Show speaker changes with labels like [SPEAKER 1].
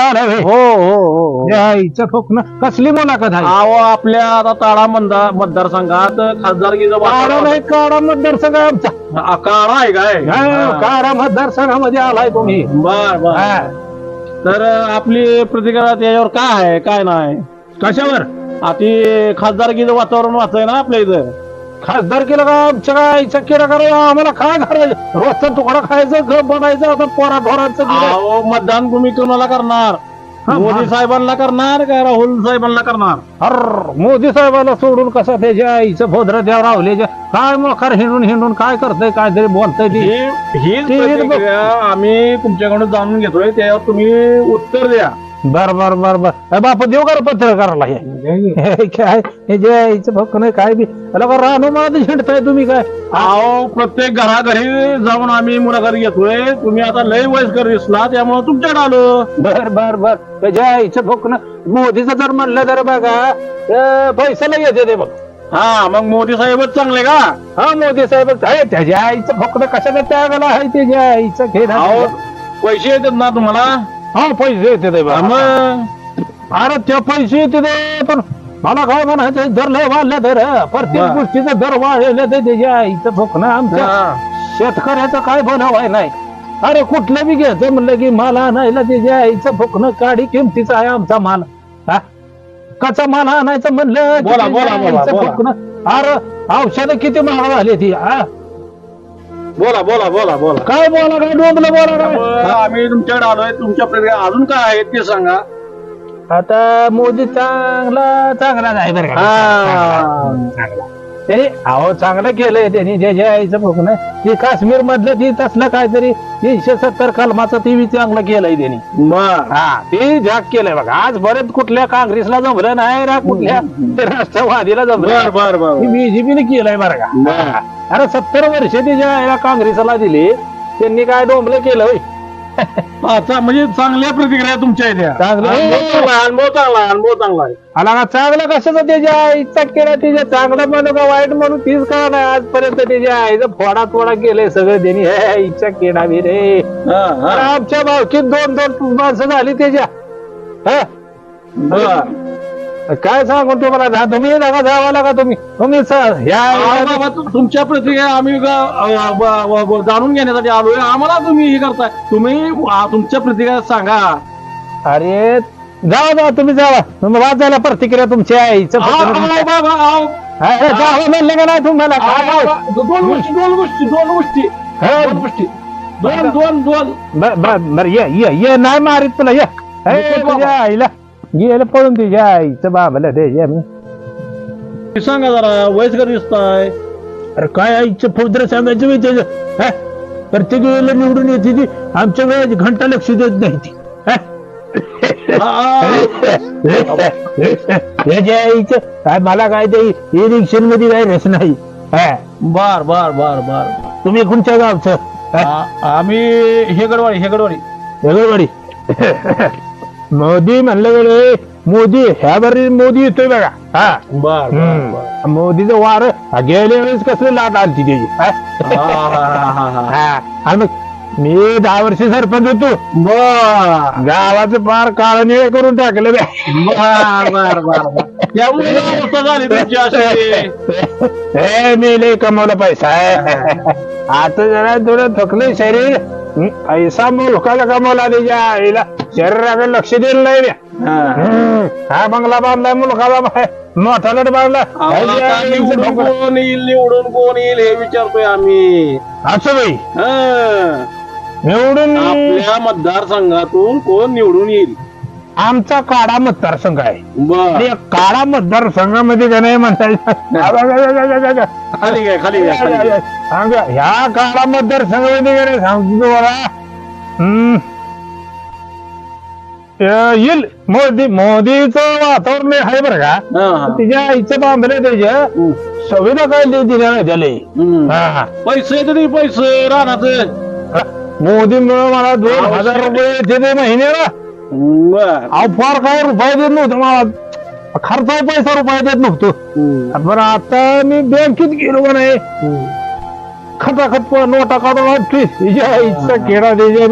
[SPEAKER 1] आला व्हय.
[SPEAKER 2] हो हो हो
[SPEAKER 1] आईचं फुकणं कसली मुलाखत आहे
[SPEAKER 2] अहो आपल्या आता ताळा मतदार मतदारसंघात खासदारकीचं
[SPEAKER 1] काळा
[SPEAKER 2] वातावरण
[SPEAKER 1] नाही काळा मतदारसंघ आमचा.
[SPEAKER 2] हा, काळा आहे काय?
[SPEAKER 1] हा, काळा मतदारसंघामध्ये आलाय तुम्ही
[SPEAKER 2] बर बर.
[SPEAKER 1] हा.
[SPEAKER 2] तर आपली प्रतिक्रिया त्याच्यावर काय आहे काय नाही?
[SPEAKER 1] कशावर?
[SPEAKER 2] आता खासदारकीचं वातावरण वाचय ना आपल्या इथं.
[SPEAKER 1] खासदार केलं का आमच्या काय चक्कीला करा आम्हाला काय करायचं? रोजचा तुकडा खायचं घर बनायचं आता पोरा ढोरांचं
[SPEAKER 2] मतदान तुम्ही कोणाला करणार? मोदी. साहेबांना करणार का राहुल साहेबांना करणार?
[SPEAKER 1] अर मोदी साहेबाला सोडून कसा त्याच्या आईचं भोद्र त्या राहुल्याच्या काय मोकार हिंडून हिंडून काय करतय काहीतरी बोलतय ती?
[SPEAKER 2] ही हीच
[SPEAKER 1] ते-
[SPEAKER 2] प्रतिक्रिया आम्ही तुमच्याकडून जाणून घेतोय त्यावर तुम्ही उत्तर द्या.
[SPEAKER 1] बर बर बर बर. बाप देऊ का पत्रकाराला हे? काय? हे जे भक्क नाही काय बी? त्याला का राहणं मला हिंडताय तुम्ही काय?
[SPEAKER 2] अहो प्रत्येक घराघरी जाऊन आम्ही मुलाखत घेतोय. तुम्ही आता लय वयस्कर दिसला त्यामुळे तुमच्याकडे आलो.
[SPEAKER 1] बर बर बर. त्याच्या आईचं भोकन मोदीचं जर म्हणलं तर बघा पैशाला येते ते बघ.
[SPEAKER 2] हा मग मोदी साहेबच चांगले का?
[SPEAKER 1] हा मोदी साहेब. आहे त्याच्या आईचं भोकन कशाला त्यागाला आहे त्याच्या आईचं
[SPEAKER 2] अहो पैसे येतात ना तुम्हाला?
[SPEAKER 1] हा पैसे येते ते बघा.
[SPEAKER 2] मग
[SPEAKER 1] अरे ते पैसे येते ते पण मला काय म्हणायचं दर लय वाढले तर प्रत्येक
[SPEAKER 2] बर.
[SPEAKER 1] गोष्टीचं दर वाढले तर त्याच्या आईचं भोकन आमच्या
[SPEAKER 2] हा.
[SPEAKER 1] शेतकऱ्याचं काय बनावाय नाही अरे कुठलं बी घ्यायचं म्हणलं की माल आणायला त्याच्या आईचं फुकणं काडी किमतीचं आहे आमचा माल हा कचा माल आणायचं म्हणलं की
[SPEAKER 2] बोला,
[SPEAKER 1] त्याच्या
[SPEAKER 2] बोला, बोला,
[SPEAKER 1] आईचं
[SPEAKER 2] बोला.
[SPEAKER 1] फुकणं अरे औषधं किती महाग झाली ती हा
[SPEAKER 2] बोला बोला बोला बोला.
[SPEAKER 1] काय बोला काय डोंबलं बोला
[SPEAKER 2] त्यामुळं आम्ही तुमच्याकडे आलोय. तुमच्या प्रतिक्रिया अजून काय आहेत ते सांगा.
[SPEAKER 1] आता मोदी चांगला चांगला आहे बरं का.
[SPEAKER 2] हा.
[SPEAKER 1] चांगला. तरी अहो चांगलं केलंय त्यांनी ज्याच्या आईचं फुकणं ती काश्मीर मधलं ती तसलं काहीतरी तीनशे सत्तर कलमाचं ती चांगलं केलंय त्यांनी.
[SPEAKER 2] बर.
[SPEAKER 1] हा ते झाक केलंय बघा. आजपर्यंत कुठल्या काँग्रेसला जमलं नाही ना कुठल्या ते राष्ट्रवादीला
[SPEAKER 2] बर
[SPEAKER 1] जमलं
[SPEAKER 2] बर बर.
[SPEAKER 1] बीजेपीने केलंय बरं का.
[SPEAKER 2] बर.
[SPEAKER 1] अरे सत्तर वर्ष त्याच्या याला काँग्रेसला दिली त्यांनी काय डोंबलं केलं होय?
[SPEAKER 2] म्हणजे चांगल्या प्रतिक्रिया तुमच्या आहेत
[SPEAKER 1] चांगलं.
[SPEAKER 2] अनुभव चांगला आहे, अनुभव चांगला आहे.
[SPEAKER 1] आला का चांगलं कशाचं त्याच्या केला त्याच्या चांगलं म्हणू का वाईट म्हणू तीच का नाही आजपर्यंत त्याच्या आईचं फोडा तोडा केलंय सगळं त्यांनी. हे इच्छा केला बी रे.
[SPEAKER 2] हा,
[SPEAKER 1] अरे
[SPEAKER 2] हा.
[SPEAKER 1] आमच्या भावकीत दोन दोन माणसं झाली त्याच्या हा.
[SPEAKER 2] बर.
[SPEAKER 1] काय सांगू तुम्हाला? जा तुम्ही नका जावा का तुम्ही. तुम्ही स- ह्या
[SPEAKER 2] तु- तुमच्या प्रतिक्रिया आम्ही ग- अ, ब- ब- ब- जाणून घेण्यासाठी आलोय आम्हाला तुम्ही हे करताय. तुम्ही आ, तुमच्या प्रतिक्रिया सांगा.
[SPEAKER 1] अरे जावा जावा तुम्ही जावा. तुम्ही वाचायला प्रतिक्रिया तुमची आईचं. अरे, जावा म्हणलं का नाही तुम्हाला? काय
[SPEAKER 2] दोन गोष्टी दोन गोष्टी दोन गोष्टी.
[SPEAKER 1] हे,
[SPEAKER 2] दोन गोष्टी. दोन दोन दोन.
[SPEAKER 1] बर ये ये ये नाही मारित तुला ये. हे. तुझ्या आईला. गेलं पळून तुझ्या आईचं बाबाला ते ये मी.
[SPEAKER 2] सांगा जरा वयस्कर दिसताय
[SPEAKER 1] अरे काय आईचं फौजर सांगायचं मी त्याचं हा? प्रत्येक वेळेला निवडून येते ती आमच्या वेळेस घंटा लक्ष देत नाही ती हा? याच्या आईचं काय मला काय ते इलेक्शनमध्ये काय रस नाही हा?
[SPEAKER 2] बर बर बर बर
[SPEAKER 1] तुम्ही कोणत्या गावचं हा?
[SPEAKER 2] आ- आम्ही हेगडवाडी हेगडवाडी
[SPEAKER 1] वेगळवाडी मोदी म्हणलं गेले मोदी ह्या बरी मोदी येतोय बघा. हा.
[SPEAKER 2] बर
[SPEAKER 1] हम्म. मोदीचं वार गेल्या वेळेस कसली लाट आलती त्याची. हा? हा. आणि मग मी दहा वर्ष सरपंच होतो.
[SPEAKER 2] बर.
[SPEAKER 1] गावाचं पार काळ निळे करून टाकलं बे.
[SPEAKER 2] बर बर बर त्यामुळे ही अवस्था झाली तुमची अशी?
[SPEAKER 1] हे मी लय कमवला पैसा आता जरा थोडं थकलं शरीर. हं, पैसा मुलकाला कमवला त्याच्या आईला? शरीराकडे लक्ष दिलं नाही बे. हं, हा बंगला बांधलाय मुलकाला बाय मोठा लट बांधला
[SPEAKER 2] निवडून कोण येईल निवडून कोण येईल हे विचारतोय आम्ही.
[SPEAKER 1] असं बाई.
[SPEAKER 2] हं.
[SPEAKER 1] निवडून
[SPEAKER 2] आपल्या मतदारसंघातून कोण निवडून येईल?
[SPEAKER 1] आमचा काळा मतदारसंघ आहे.
[SPEAKER 2] बर.
[SPEAKER 1] आणि या काळा मतदारसंघामध्ये का नाही म्हणतायचं
[SPEAKER 2] खाली घ्या खाली घ्या खाली घ्या.
[SPEAKER 1] सांगा ह्या काळा मतदारसंघामध्ये का नाही? सांगतो तुम्हाला. हम्म. येईल. मोदी मोदीचं वातावरण आहे बरं का?
[SPEAKER 2] हं, हं.
[SPEAKER 1] तिच्या आईचं बांधलं त्याच्या
[SPEAKER 2] हं.
[SPEAKER 1] सविधा काय दिल्या नाही त्याला.
[SPEAKER 2] हा. पैसे तरी पैसे. राहणार
[SPEAKER 1] मोदी मला दोन हजार रुपये देते महिन्याला
[SPEAKER 2] बर.
[SPEAKER 1] अहो फार काय रुपये देत नव्हतं मला. खर्च पैसा रुपये देत नव्हतो. बरं आता मी बँकेत गेलो का नाही. खटाखट प- नोटा काढून आणतोय. हिच्या आईचा केडा द्यायच्या